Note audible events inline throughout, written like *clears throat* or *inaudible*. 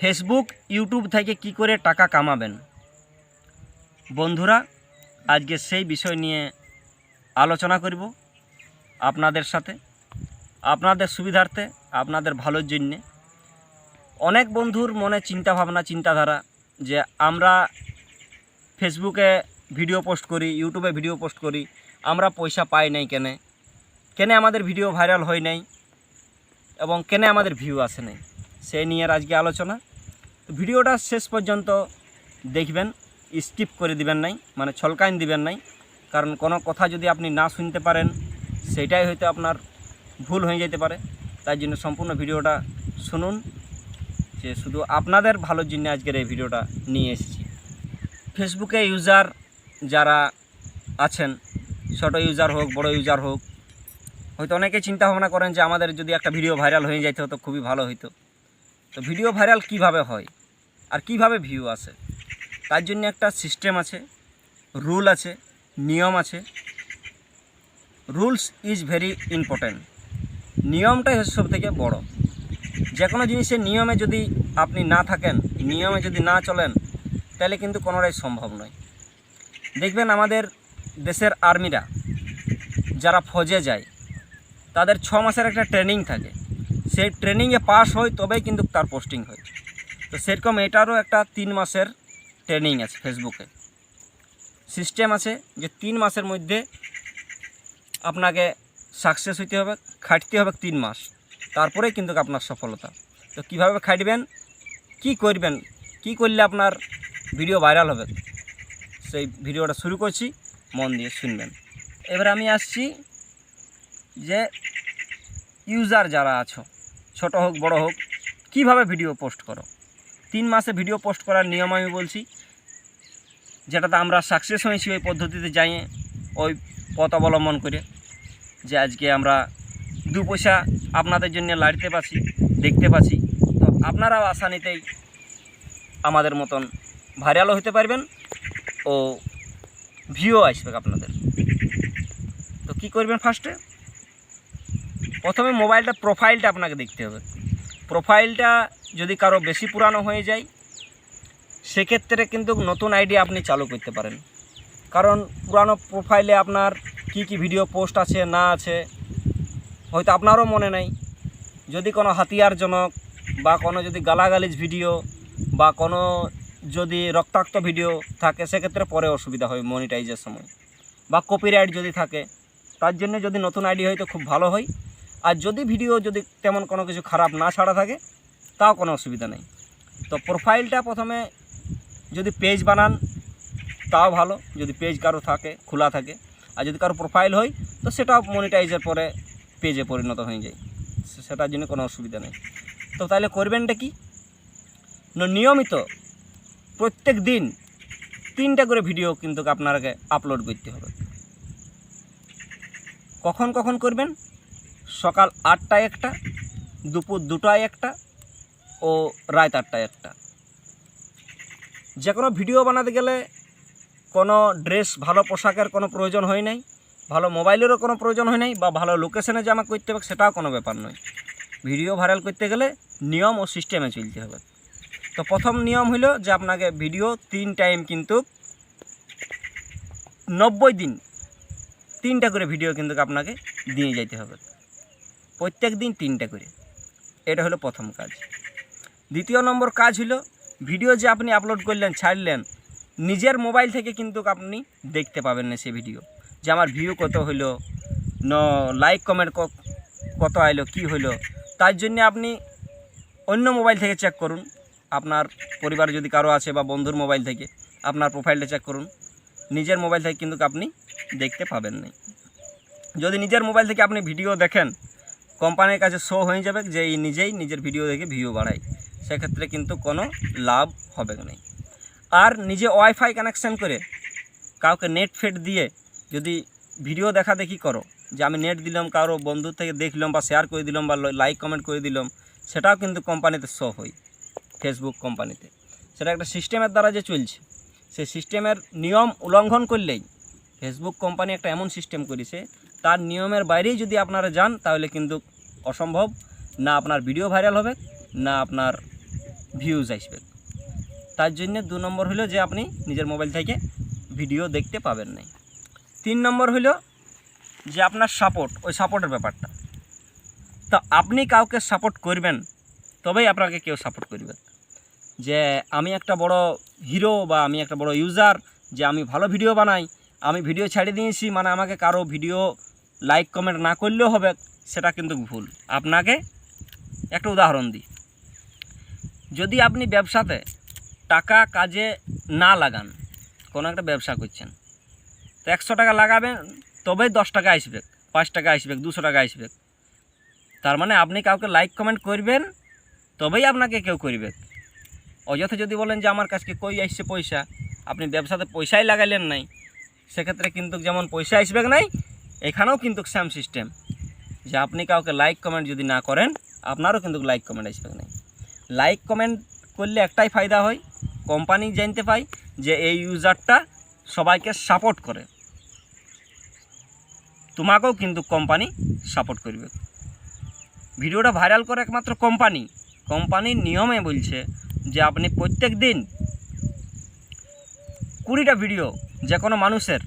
Facebook YouTube থেকে কি করে টাকা কামাবেন? বন্ধুরা, আজকে সেই বিষয় নিয়ে আলোচনা করব আপনাদের সাথে। আপনাদের সুবিধার্থে, আপনাদের ভালোর জন্যে। অনেক বন্ধুর মনে চিন্তা ভাবনা, চিন্তাধারা যে আমরা ফেসবুকে ভিডিও পোস্ট করি ইউটিউবে ভিডিও পোস্ট করি, আমরা পয়সা পাই নাই কেনে? কেনে আমাদের ভিডিও ভাইরাল হয় নাই? এবং কেনে আমাদের ভিউ আসে নাই? সে নিয়ে আজকে আলোচনা। ভিডিওটা শেষ পর্যন্ত দেখবেন স্কিপ করে দিবেন নাই মানে ছলকাইন দিবেন নাই। কারণ কোনো কথা যদি আপনি না শুনতে পারেন, সেটাই হয়তো আপনার ভুল হয়ে যেতে পারে। তাই জন্য সম্পূর্ণ ভিডিওটা শুনুন, যে শুধু আপনাদের ভালোর জন্য আজকের এই ভিডিওটা নিয়ে এসেছি। ফেসবুকে ইউজার যারা আছেন, ছোট ইউজার হোক, বড় ইউজার হোক, হয়তো অনেকে চিন্তা ভাবনা করেন যে আমাদের যদি একটা ভিডিও ভাইরাল হয়ে যাইতে হতো খুবই ভালো হতো তো ভিডিও ভাইরাল কীভাবে হয়? আর কীভাবে ভিউ আসে তার জন্য একটা সিস্টেম আছে রুল আছে, নিয়ম আছে। রুলস ইজ ভেরি ইম্পর্ট্যান্ট নিয়মটাই হচ্ছে সব থেকে বড়। যে কোনো জিনিসের নিয়মে যদি আপনি না থাকেন, নিয়মে যদি না চলেন, তাহলে কিন্তু কোনোটাই সম্ভব নয়। দেখবেন আমাদের দেশের আর্মিরা, যারা ফৌজে যায়, তাদের ছ মাসের একটা ট্রেনিং থাকে। সেই ট্রেনিংয়ে পাস হয়, তবেই কিন্তু তার পোস্টিং হয়। তো সেরকম এটারও একটা তিন মাসের ট্রেনিং আছে ফেসবুকে সিস্টেম আছে যে তিন মাসের মধ্যে আপনাকে সাকসেস হইতে হবে, খাটতে হবে তিন মাস। তারপরে কিন্তু আপনার সফলতা। তো কীভাবে খাটবেন, কি করবেন, কি করলে আপনার ভিডিও ভাইরাল হবে, সেই ভিডিওটা শুরু করছি, মন দিয়ে শুনবেন। এবার আমি আসছি যে ইউজার যারা আছো, ছোট হোক, বড় হোক, কীভাবে ভিডিও পোস্ট করো? তিন মাসে ভিডিও পোস্ট করার নিয়ম আমি বলছি, যেটাতে আমরা সাকসেস হয়েছি ওই পদ্ধতিতে যাই ওই পথ অবলম্বন করে যে আজকে আমরা দু পয়সা আপনাদের জন্য লাড়তে পাচ্ছি দেখতে পাচ্ছি তো আপনারাও আশা নিতেই আমাদের মতন ভাইরালও হতে পারবেন ও ভিউ আসবে আপনাদের। তো কি করবেন ফার্স্টে প্রথমে মোবাইলটা প্রোফাইলটা আপনাকে দেখতে হবে। প্রোফাইলটা যদি কারও বেশি পুরানো হয়ে যায়, সেক্ষেত্রে কিন্তু নতুন আইডি আপনি চালু করতে পারেন। কারণ পুরানো প্রোফাইলে আপনার কি কি ভিডিও পোস্ট আছে, না আছে, হয়তো আপনারও মনে নেই। যদি কোনো হাতিয়ারজনক বা কোনো যদি গালাগালিজ ভিডিও বা কোনো যদি রক্তাক্ত ভিডিও থাকে, সেক্ষেত্রে পরে অসুবিধা হয় মনিটাইজের সময়। বা কপিরাইট যদি থাকে, তার জন্য যদি নতুন আইডি হয় তো খুব ভালো হয়। আর যদি ভিডিও যদি তেমন কোনো কিছু খারাপ না ছাড়া থাকে তাও কোনো অসুবিধা নেই। তো প্রোফাইলটা প্রথমে যদি পেজ বানান, তাও ভালো। যদি পেজ কারও থাকে, খোলা থাকে। আর যদি কারও প্রোফাইল হয়, তো সেটাও মনিটাইজের পরে পেজে পরিণত হয়ে যায়। সেটার জন্য কোনো অসুবিধা নেই। তো তাহলে করবেনটা কি? নিয়মিত প্রত্যেক দিন তিনটা করে ভিডিও কিন্তু আপনাকে আপলোড করতে হবে। কখন কখন করবেন? সকাল আটটায় একটা, দুপুর দুটায় একটা ও রাত আটটায় একটা। যে কোনো ভিডিও বানাতে গেলে কোনো ড্রেস ভালো পোশাকের কোনো প্রয়োজন হয় নাই, ভালো মোবাইলেরও কোনো প্রয়োজন হয় নাই বা ভালো লোকেশনে জামা করতে হবে সেটাও কোনো ব্যাপার নয়। ভিডিও ভাইরাল করতে গেলে নিয়ম ও সিস্টেমে চলতে হবে। তো প্রথম নিয়ম হলো যে আপনাকে ভিডিও তিন টাইম কিন্তু নব্বই দিন তিনটা করে ভিডিও কিন্তু আপনাকে দিয়ে যেতে হবে। প্রত্যেক দিন তিনটা করে। এটা হলো প্রথম কাজ। দ্বিতীয় নম্বর কাজ হলো ভিডিও যে আপনি আপলোড করলেন, ছাড়লেন, নিজের মোবাইল থেকে কিন্তু আপনি দেখতে পাবেন না সেই ভিডিও যে আমার ভিউ কত হইল ন লাইক কমেন্ট কত আইলো, কি হইল তার জন্য আপনি অন্য মোবাইল থেকে চেক করুন। আপনার পরিবারে যদি কারও আছে বা বন্ধুর মোবাইল থেকে, আপনার প্রোফাইলটা চেক করুন। নিজের মোবাইল থেকে কিন্তু আপনি দেখতে পাবেন না। যদি নিজের মোবাইল থেকে আপনি ভিডিও দেখেন কোম্পানির কাছে শো হয়ে যাবে যে নিজেই নিজের ভিডিও দেখে ভিউ বাড়ায়। সেক্ষেত্রে কিন্তু কোনো লাভ হবে না। আর নিজে ওয়াইফাই কানেকশান করে কাউকে নেট ফেট দিয়ে যদি ভিডিও দেখা দেখি করো, যে আমি নেট দিলাম, কারও বন্ধুর থেকে দেখলাম বা শেয়ার করে দিলাম বা লাইক কমেন্ট করে দিলাম, সেটাও কিন্তু কোম্পানিতে শো হয় ফেসবুক কোম্পানিতে সেটা একটা সিস্টেমের দ্বারা যে চলছে, সেই সিস্টেমের নিয়ম উল্লঙ্ঘন করলেই ফেসবুক কোম্পানি একটা এমন সিস্টেম করেছে, তার নিয়মের বাইরেই যদি আপনারা যান, তাহলে কিন্তু অসম্ভব। না আপনার ভিডিও ভাইরাল হবে, না আপনার ভিউজ আসবে। তার জন্য দু নম্বর হলো যে আপনি নিজের মোবাইল থেকে ভিডিও দেখতে পাবেন না তিন নম্বর হলো যে আপনার সাপোর্ট ওই সাপোর্টের ব্যাপারটা। তো আপনি কাউকে সাপোর্ট করবেন, তবেই আপনাকে কেউ সাপোর্ট করবে। যে আমি একটা বড় হিরো বা আমি একটা বড় ইউজার যে আমি ভালো ভিডিও বানাই, আমি ভিডিও ছেড়ে দিয়েছি মানে আমাকে কারও ভিডিও লাইক কমেন্ট না করলেও হবে, সেটা কিন্তু ভুল। আপনাকে একটা উদাহরণ দিই। যদি আপনি ব্যবসাতে টাকা কাজে না লাগান, কোনো একটা ব্যবসা করছেন, তো একশো টাকা লাগাবেন, তবেই দশ টাকা আসবে, পাঁচ টাকা আসবে, দুশো টাকা আসবে। তার মানে আপনি কাউকে লাইক কমেন্ট করবেন, তবেই আপনাকে কেউ করবে। অযথা যদি বলেন যে আমার কাছকে কই আসছে পয়সা, আপনি ব্যবসাতে পয়সাই লাগাইলেন নাই, সেক্ষেত্রে কিন্তু যেমন পয়সা আসবে নাই, এখানেও কিন্তু সেম সিস্টেম যে আপনি কাউকে লাইক কমেন্ট যদি না করেন, আপনারও কিন্তু লাইক কমেন্ট আসবে নাই। লাইক কমেন্ট করলে একটাই ফায়দা হয়। কোম্পানি জানতে পাই যে এই ইউজারটা সবাইকে সাপোর্ট করে। তোমাকেও কিন্তু কোম্পানি সাপোর্ট করবে। ভিডিওটা ভাইরাল করে একমাত্র কোম্পানি কোম্পানির নিয়মে বলছে যে আপনি প্রত্যেক দিন কুড়িটা ভিডিও যে কোনো মানুষের,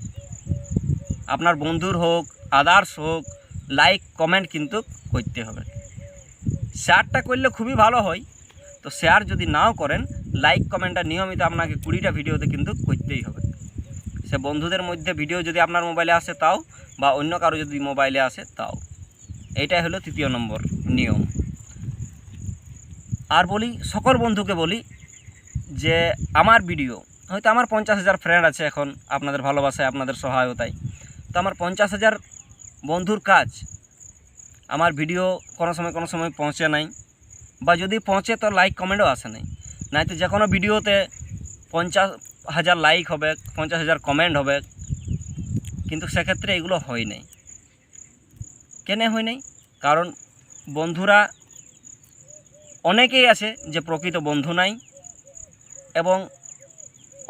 আপনার বন্ধুর হোক আদার্স হোক লাইক কমেন্ট কিন্তু করতে হবে। শেয়ারটা করলে খুবই ভালো হয়। তো শেয়ার যদি নাও করেন লাইক কমেন্টটা নিয়মিত আপনাকে কুড়িটা ভিডিওতে কিন্তু করতেই হবে। সে বন্ধুদের মধ্যে ভিডিও যদি আপনার মোবাইলে আসে তাও, বা অন্য কারও যদি মোবাইলে আসে তাও। এইটাই হলো তৃতীয় নম্বর নিয়ম। আর বলি, সকল বন্ধুকে বলি যে, আমার ভিডিও হয়তো আমার পঞ্চাশ হাজার ফ্রেন্ড আছে এখন, আপনাদের ভালোবাসায়, আপনাদের সহায়তায়। তো আমার পঞ্চাশ হাজার বন্ধুর কাজ, আমার ভিডিও কোনো সময় কোনো সময় পৌঁছে নাই। বা যদি পৌঁছে, তো লাইক কমেন্টও আসে নাই। নাই তো যে কোনো ভিডিওতে পঞ্চাশ হাজার লাইক হবে, পঞ্চাশ হাজার কমেন্ট হবে। কিন্তু সেক্ষেত্রে এগুলো হয় নাই। কেন হয় নাই? কারণ বন্ধুরা অনেকেই আছে যে প্রকৃত বন্ধু নাই, এবং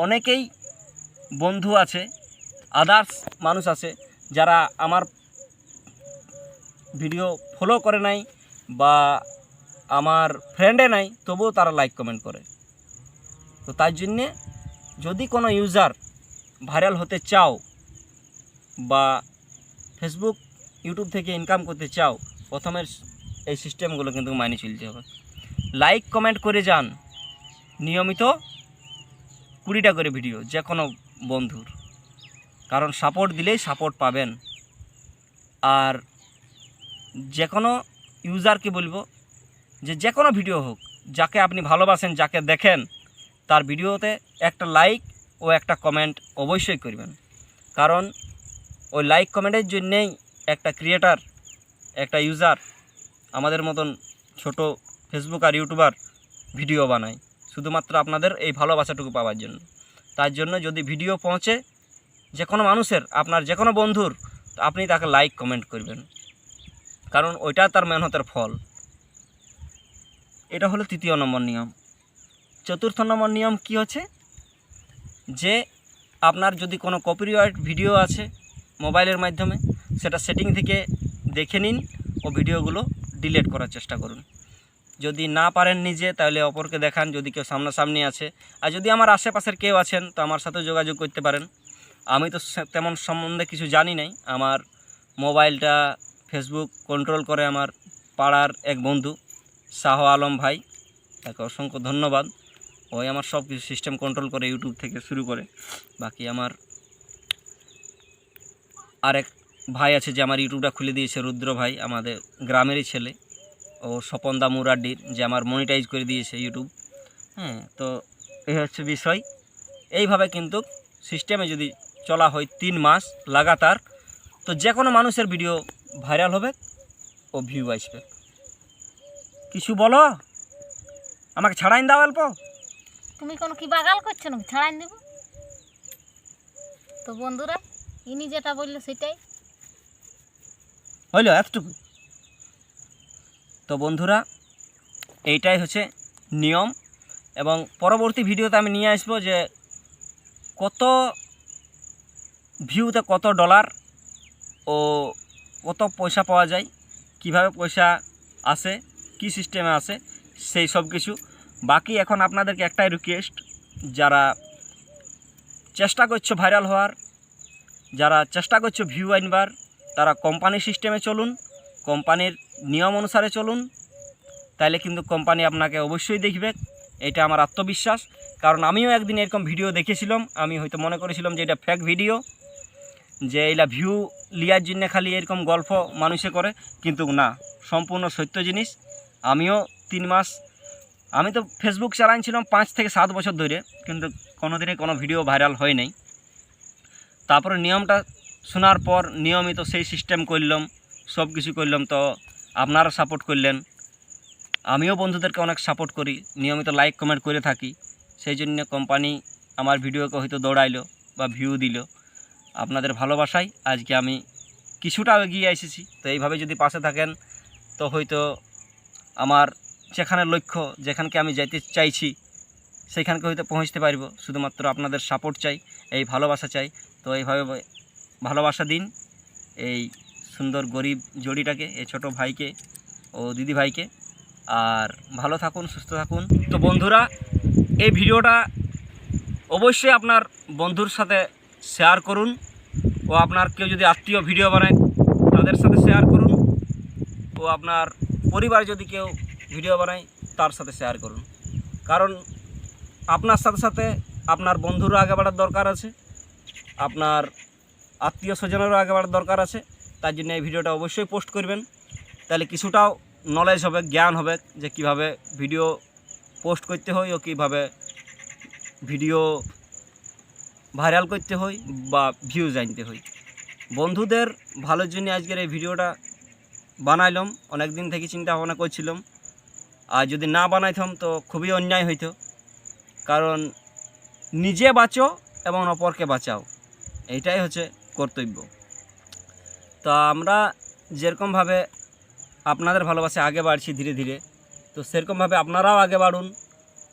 অনেকেই বন্ধু আছে আদার্স মানুষ আছে, যারা আমার ভিডিও ফলো করে নাই বা আমার ফ্রেন্ডে নাই, তবুও তারা লাইক কমেন্ট করে। তো তার জন্যে যদি কোনো ইউজার ভাইরাল হতে চাও বা ফেসবুক ইউটিউব থেকে ইনকাম করতে চাও প্রথমে এই সিস্টেমগুলো কিন্তু মাইনে চলতে হবে। লাইক কমেন্ট করে যান। নিয়মিত কুড়িটা করে ভিডিও যে কোনো বন্ধুর। কারণ সাপোর্ট দিলেই সাপোর্ট পাবেন। আর যে কোনো ইউজারকে বলব যে যে কোনো ভিডিও হোক, যাকে আপনি ভালোবাসেন, যাকে দেখেন, তার ভিডিওতে একটা লাইক ও একটা কমেন্ট অবশ্যই করবেন। কারণ ওই লাইক কমেন্টের জন্যেই একটা ক্রিয়েটার একটা ইউজার আমাদের মতন ছোট ফেসবুক আর ইউটিউবার ভিডিও বানায়, শুধুমাত্র আপনাদের এই ভালোবাসাটুকু পাওয়ার জন্য। তার জন্য যদি ভিডিও পৌঁছে যে কোনো মানুষের, আপনার যে কোনো বন্ধুর, আপনি তাকে লাইক কমেন্ট করবেন। কারণ ওইটা তার মেহনতের ফল। এটা হলো তৃতীয় নম্বর নিয়ম। চতুর্থ নম্বর নিয়ম কি হচ্ছে? যে আপনার যদি কোনো কপিরাইট ভিডিও আছে মোবাইলের মাধ্যমে, সেটা সেটিং থেকে দেখে নিন ও ভিডিওগুলো ডিলিট করার চেষ্টা করুন। যদি না পারেন নিজে, তাহলে অপরকে দেখান, যদি কেউ সামনাসামনি আছে। আর যদি আমার আশেপাশের কেউ আছেন, তো আমার সাথে যোগাযোগ করতে পারেন। আমি তো তেমন সম্বন্ধে কিছু জানি নাই। আমার মোবাইলটা ফেসবুক কন্ট্রোল করে আমার পাড়ার এক বন্ধু। শাহ আলম ভাই, তাকে অসংখ্য ধন্যবাদ। ওই আমার সব কিছু সিস্টেম কন্ট্রোল করে ইউটিউব থেকে শুরু করে। বাকি আমার আরেক ভাই আছে যে আমার ইউটিউবটা খুলে দিয়েছে, রুদ্র ভাই, আমাদের গ্রামেরই ছেলে। ও স্বপন স্বপনদা মুরাড্ডির যে আমার মনিটাইজ করে দিয়েছে ইউটিউব হ্যাঁ তো এই হচ্ছে বিষয়। এইভাবে কিন্তু সিস্টেমে যদি চলা হয় তিন মাস লাগাতার, তো যে কোনো মানুষের ভিডিও ভাইরাল হবে ও ভিউ আসবে। কিছু বলো? আমাকে ছাড়াইন দাও অল্প। তুমি কোনো কি বাগাল করছ নাকি? ছাড়াই দেব। তো বন্ধুরা ইনি যেটা বলল সেটাই। হইল এতটুকু। তো বন্ধুরা এইটাই হচ্ছে নিয়ম এবং পরবর্তী ভিডিওতে আমি নিয়ে আসব যে কত ভিউতে কত ডলার ও কত পয়সা পাওয়া যায় কীভাবে পয়সা আসে কি সিস্টেমে আসে সেই সব কিছু। বাকি এখন আপনাদেরকে একটাই রিকোয়েস্ট যারা চেষ্টা করছ ভাইরাল হওয়ার, যারা চেষ্টা করছ ভিউ আনবার, তারা কোম্পানি সিস্টেমে চলুন কোম্পানির নিয়ম অনুসারে চলুন, তাইলে কিন্তু কোম্পানি আপনাকে অবশ্যই দেখবে, এটা আমার আত্মবিশ্বাস। কারণ আমিও একদিন এরকম ভিডিও দেখেছিলাম, আমি হয়তো মনে করেছিলাম যে এটা ফেক ভিডিও যে এইলা ভিউ লিয়ার জন্য খালি এরকম গল্প মানুষে করে, কিন্তু না, সম্পূর্ণ সত্য জিনিস। আমিও তিন মাস, আমি তো ফেসবুক চালাইছিলাম পাঁচ থেকে সাত বছর ধরে, কিন্তু কোনো দিনে কোনো ভিডিও ভাইরাল হয় নাই। তারপরে নিয়মটা শোনার পর নিয়মিত সেই সিস্টেম করলাম সব কিছু করলাম তো আপনারা সাপোর্ট করলেন। আমিও বন্ধুদেরকে অনেক সাপোর্ট করি, নিয়মিত লাইক কমেন্ট করে থাকি। সেই জন্য কোম্পানি আমার ভিডিওকে হয়তো দৌড়াইলো বা ভিউ দিল। আপনাদের ভালোবাসায় আজকে আমি কিছুটা এগিয়ে এসেছি, তো এইভাবে যদি পাশে থাকেন, তো হয়তো আমার যেখানে লক্ষ্য, যেখানকে আমি যাইতে চাইছি সেখানকে হয়তো পৌঁছতে পারব। শুধুমাত্র আপনাদের সাপোর্ট চাই, এই ভালোবাসা চাই। তো এইভাবে ভালোবাসা দিন, এই সুন্দর গরিব জড়িটাকে, এই ছোট ভাইকে ও দিদি ভাইকে। আর ভালো থাকুন, সুস্থ থাকুন। তো বন্ধুরা, এই ভিডিওটা অবশ্যই আপনার বন্ধুর সাথে শেয়ার করুন। ও আপনার কেউ যদি আত্মীয় ভিডিও বানায়, তাদের সাথে শেয়ার করুন। ও আপনার পরিবার যদি কেউ ভিডিও বানায়, তার সাথে শেয়ার করুন। কারণ আপনার সাথে সাথে আপনার বন্ধুরও আগে বাড়ার দরকার আছে, আপনার আত্মীয় স্বজনেরও আগে বাড়ার দরকার আছে, তার জন্য এই ভিডিওটা অবশ্যই পোস্ট করবেন। তাহলে কিছুটাও নলেজ হবে, জ্ঞান হবে যে কীভাবে ভিডিও পোস্ট করতে হয় ও কীভাবে ভিডিও ভাইরাল করতে হয় বা ভিউজ আনতে হয়। বন্ধুদের ভালোর জন্য আজকের এই ভিডিওটা বানাইলাম অনেক দিন থেকে চিন্তা ভাবনা করছিলাম। আর যদি না বানাইতাম তো খুবই অন্যায় হইতো। কারণ নিজে বাঁচো এবং অপরকে বাঁচাও এইটাই হচ্ছে কর্তব্য। তো আমরা যেরকমভাবে আপনাদের ভালোবাসে আগে বাড়ছি ধীরে ধীরে, তো সেরকমভাবে আপনারাও আগে বাড়ুন।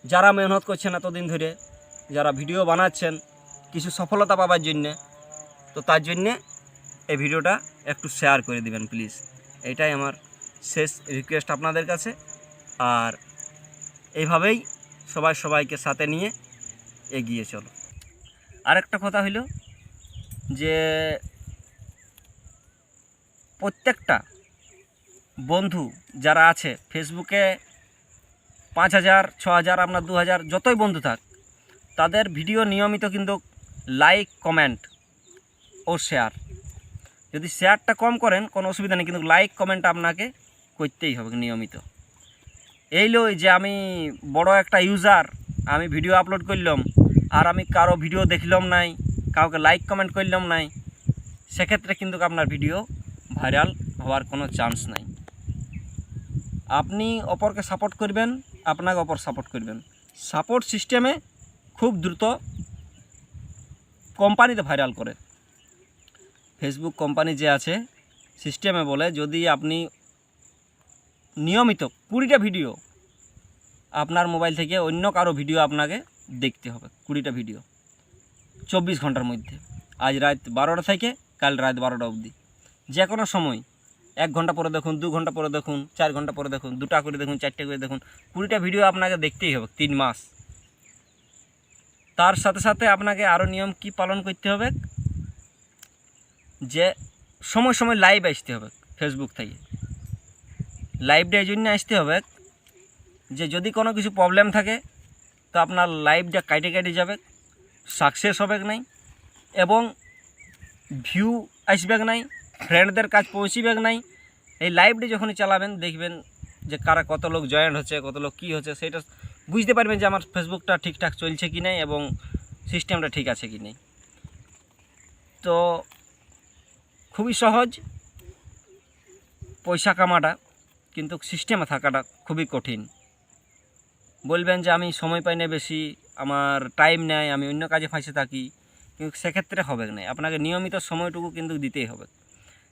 যারা মেহনত করছেন এতদিন ধরে, যারা ভিডিও বানাচ্ছেন, কিছু সফলতা পাবার জন্যে, তো তার জন্যে এই ভিডিওটা একটু শেয়ার করে দিবেন প্লিজ এটাই আমার শেষ রিকোয়েস্ট আপনাদের কাছে। আর এইভাবেই সবাই সবাইকে সাথে নিয়ে এগিয়ে চলো। আরেকটা কথা হইল যে, প্রত্যেকটা বন্ধু যারা আছে ফেসবুকে পাঁচ হাজার, ছ হাজার, আপনার দু হাজার, যতই বন্ধু থাক, তাদের ভিডিও নিয়মিত কিন্তু লাইক কমেন্ট ও শেয়ার যদি শেয়ারটা কম করেন, কোনো অসুবিধা নেই, কিন্তু লাইক কমেন্ট আপনাকে করতেই হবে নিয়মিত। এই লই যে আমি বড় একটা ইউজার আমি ভিডিও আপলোড করলাম, আর আমি কারও ভিডিও দেখলাম নাই, কাউকে লাইক কমেন্ট করলাম নাই, সেক্ষেত্রে কিন্তু আপনার ভিডিও ভাইরাল হওয়ার কোনো চান্স নাই। আপনি অপরকে সাপোর্ট করবেন, আপনাকে অপর সাপোর্ট করবেন। সাপোর্ট সিস্টেমে খুব দ্রুত কোম্পানিতে ভাইরাল করে। ফেসবুক কোম্পানি যে আছে, সিস্টেমে বলে যদি আপনি নিয়মিত কুড়িটা ভিডিও আপনার মোবাইল থেকে অন্য কারও ভিডিও আপনাকে দেখতে হবে, কুড়িটা ভিডিও চব্বিশ ঘণ্টার মধ্যে। আজ রাত বারোটা থেকে কাল রাত বারোটা অবধি। যে কোনো সময়, এক ঘণ্টা পরে দেখুন, দু ঘণ্টা পরে দেখুন, চার ঘণ্টা পরে দেখুন, দুটা করে দেখুন, চারটে করে দেখুন, কুড়িটা ভিডিও আপনাকে দেখতেই হবে তিন মাস। তার সাথে সাথে আপনাকে আরও নিয়ম কি পালন করতে হবে? যে সময় সময় লাইভ আসতে হবে ফেসবুক থেকে। লাইভটা এই জন্য আসতে হবে যে যদি কোনো কিছু প্রবলেম থাকে, তো আপনার লাইভটা কাটে কাটে যাবে সাকসেস হবে নাই, এবং ভিউ আসবে নাই ফ্রেন্ডদের কাজ পৌঁছিবে নাই, এই লাইভটি যখনই চালাবেন, দেখবেন যে কারা কত লোক জয়েন্ট হচ্ছে, কত লোক কী হচ্ছে, সেটা বুঝতে পারবেন যে আমার ফেসবুকটা ঠিকঠাক চলছে কি নাই, এবং সিস্টেমটা ঠিক আছে কি নেই। তো খুবই সহজ। পয়সা কামাটা কিন্তু সিস্টেমে থাকাটা খুবই কঠিন। বলবেন যে আমি সময় পাই না বেশি, আমার টাইম নেই, আমি অন্য কাজে ফাঁসে থাকি, কিন্তু সেক্ষেত্রে হবে না। আপনাকে নিয়মিত সময়টুকু কিন্তু দিতেই হবে।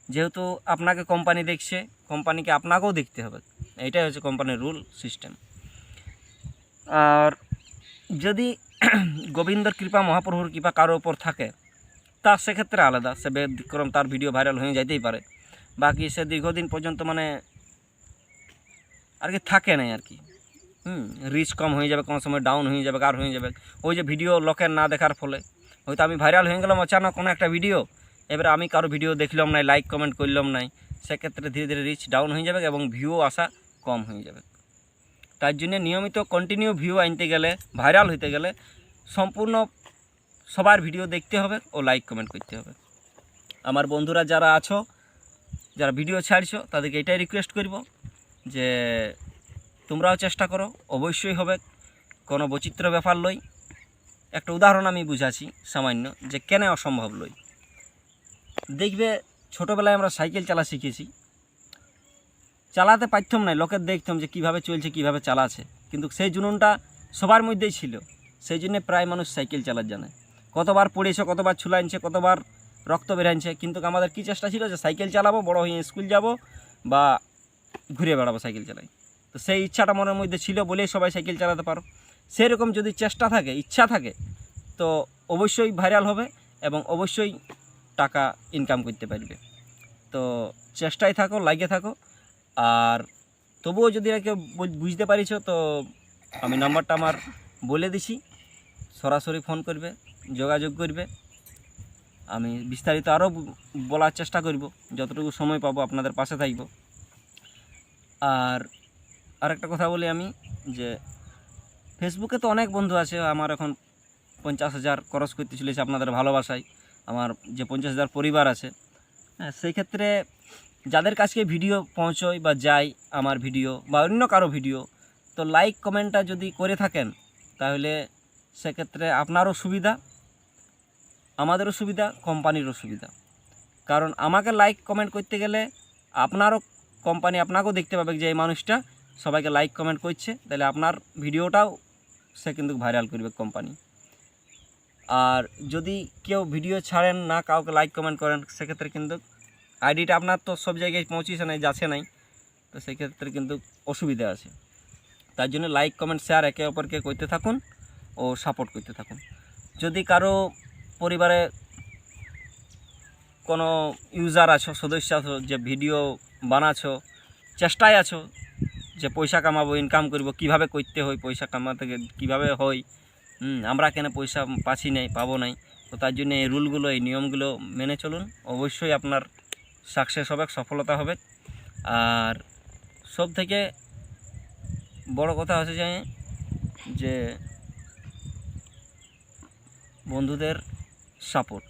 যেহেতু আপনাকে কোম্পানি দেখছে কোম্পানিকে আপনাকেও দেখতে হবে। এইটাই হচ্ছে কোম্পানির রুল সিস্টেম আর যদি *clears throat* গোবিন্দর কৃপা, মহাপ্রভুর কৃপা কারোর ওপর থাকে তা সেক্ষেত্রে আলাদা। সে ব্যতিক্রম তার ভিডিও ভাইরাল হয়ে যাইতেই পারে। বাকি সে দীর্ঘদিন পর্যন্ত মানে আর কি থাকে নাই আর কি। হুম রিচ কম হয়ে যাবে, কোনো সময় ডাউন হয়ে যাবে, আর হয়ে যাবে। ওই যে ভিডিও লোকের না দেখার ফলে। হয়তো আমি ভাইরাল হয়ে গেলাম অচানক কোনো একটা ভিডিও এবারে আমি কারও ভিডিও দেখলাম নাই লাইক কমেন্ট করলাম নাই। সেক্ষেত্রে ধীরে ধীরে রিচ ডাউন হয়ে যাবে এবং ভিউ আসা কম হয়ে যাবে। তার জন্য নিয়মিত কন্টিনিউ ভিউ আনতে গেলে ভাইরাল হইতে গেলে সম্পূর্ণ সবার ভিডিও দেখতে হবে ও লাইক কমেন্ট করতে হবে। আমার বন্ধুরা যারা আছো, যারা ভিডিও ছাড়ছো, তাদেরকে এটাই রিকোয়েস্ট করব যে তোমরাও চেষ্টা করো, অবশ্যই হবে। কোনো বৈচিত্র্য ব্যাপার লই। একটা উদাহরণ আমি বুঝাছি সামান্য, যে কেন অসম্ভব লই। দেখবে ছোটোবেলায় আমরা সাইকেল চালা শিখেছি। চালাতে পারতাম না, লোকের দেখতাম যে কীভাবে চলছে, কীভাবে চালাছে কিন্তু সেই জুনুনটা সবার মধ্যেই ছিল। সেই জন্যে প্রায় মানুষ সাইকেল চালার জানে। কতবার পড়েছে, কতবার ছুলাইছে কতবার রক্ত বেরাইছে কিন্তু আমাদের কী চেষ্টা ছিল যে সাইকেল চালাবো, বড় হয়ে স্কুল যাব বা ঘুরে বেড়াবো সাইকেল চালাই। তো সেই ইচ্ছাটা মনের মধ্যে ছিল বলেই সবাই সাইকেল চালাতে পারো। সেরকম যদি চেষ্টা থাকে, ইচ্ছা থাকে, তো অবশ্যই ভাইরাল হবে এবং অবশ্যই টাকা ইনকাম করতে পারবে। তো চেষ্টায় থাকো লাগিয়ে থাকো। আর তবুও যদি কেউ বুঝতে পারিছ, তো আমি নাম্বারটা আমার বলে দিছি। সরাসরি ফোন করবে। যোগাযোগ করবে। আমি বিস্তারিত আরও বলার চেষ্টা করব, যতটুকু সময় পাবো আপনাদের পাশে থাকব। আর আরেকটা কথা বলি আমি, যে ফেসবুকে তো অনেক বন্ধু আছে, আমার এখন পঞ্চাশ হাজার খরচ করতে চলেছে আপনাদের ভালোবাসায়, আমার যে পঞ্চাশ হাজার পরিবার আছে। হ্যাঁ সেই ক্ষেত্রে যাদের কাছে ভিডিও পৌঁছয় বা যায় আমার ভিডিও বা অন্য কারও ভিডিও, তো লাইক কমেন্টটা যদি করে থাকেন, তাহলে সেক্ষেত্রে আপনারও সুবিধা। আমাদেরও সুবিধা কোম্পানিরও সুবিধা কারণ আমাকে লাইক কমেন্ট করতে গেলে আপনারও কোম্পানি আপনাকেও দেখতে পাবে যে এই মানুষটা সবাইকে লাইক কমেন্ট করছে। তাহলে আপনার ভিডিওটাও সে কিন্তু ভাইরাল করবে কোম্পানি আর যদি কেউ ভিডিও ছাড়েন না, কাউকে লাইক কমেন্ট করেন, সেক্ষেত্রে কিন্তু আইডিটা আপনার তো সব জায়গায় পৌঁছেছে নাই, যাচ্ছে নাই, তো সেক্ষেত্রে কিন্তু অসুবিধা আছে। তার জন্য লাইক কমেন্ট শেয়ার একে অপরকে করতে থাকুন ও সাপোর্ট করতে থাকুন। যদি কারও পরিবারে কোনো ইউজার আছো, সদস্য আছো, যে ভিডিও বানাছো, চেষ্টায় আছো যে পয়সা কামাবো ইনকাম করব, কীভাবে করতে হয় পয়সা কামাতে, কীভাবে হয় আমরা কেন পয়সা পাচ্ছি নাই, পাবো নাই? তো তার জন্য এই রুলগুলো, এই নিয়মগুলো মেনে চলুন। অবশ্যই আপনার সাকসেস হবে, সফলতা হবে। আর সব থেকে বড় কথা হচ্ছে যে বন্ধুদের সাপোর্ট।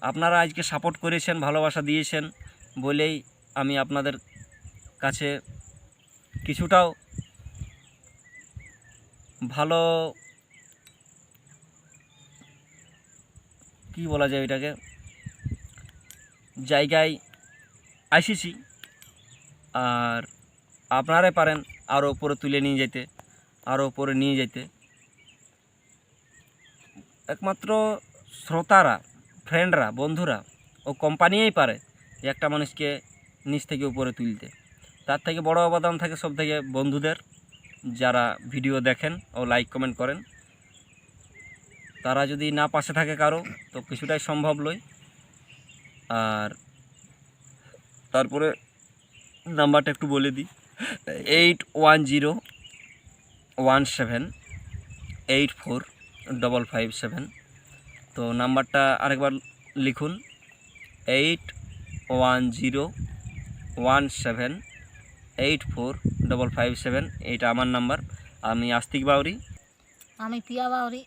আপনারা আজকে সাপোর্ট করেছেন, ভালোবাসা দিয়েছেন বলেই আমি আপনাদের কাছে কিছুটাও ভালো কি বলা যায় এটাকে? জায়গায় আসিছি। আর আপনারাই পারেন আরও উপরে তুলে নিয়ে যেতে আরও উপরে নিয়ে যেতে। একমাত্র শ্রোতারা ফ্রেন্ডরা বন্ধুরা ও কোম্পানিই পারে যে একটা মানুষকে নিচ থেকে উপরে তুলতে। তার থেকে বড় অবদান থাকে সব থেকে বন্ধুদের, যারা ভিডিও দেখেন ও লাইক কমেন্ট করেন। তারা যদি না পাশে থাকে কারও, তো কিছুটাই সম্ভব লয় আর তারপরে নাম্বারটা একটু বলে দিই। Eight one zero one seven eight four double five seven তো নাম্বারটা আরেকবার লিখুন। Eight one zero one seven eight four double five seven, এইটা আমার নাম্বার। আমি আস্তিক বাউরি। আমি পিয়া বাউরি।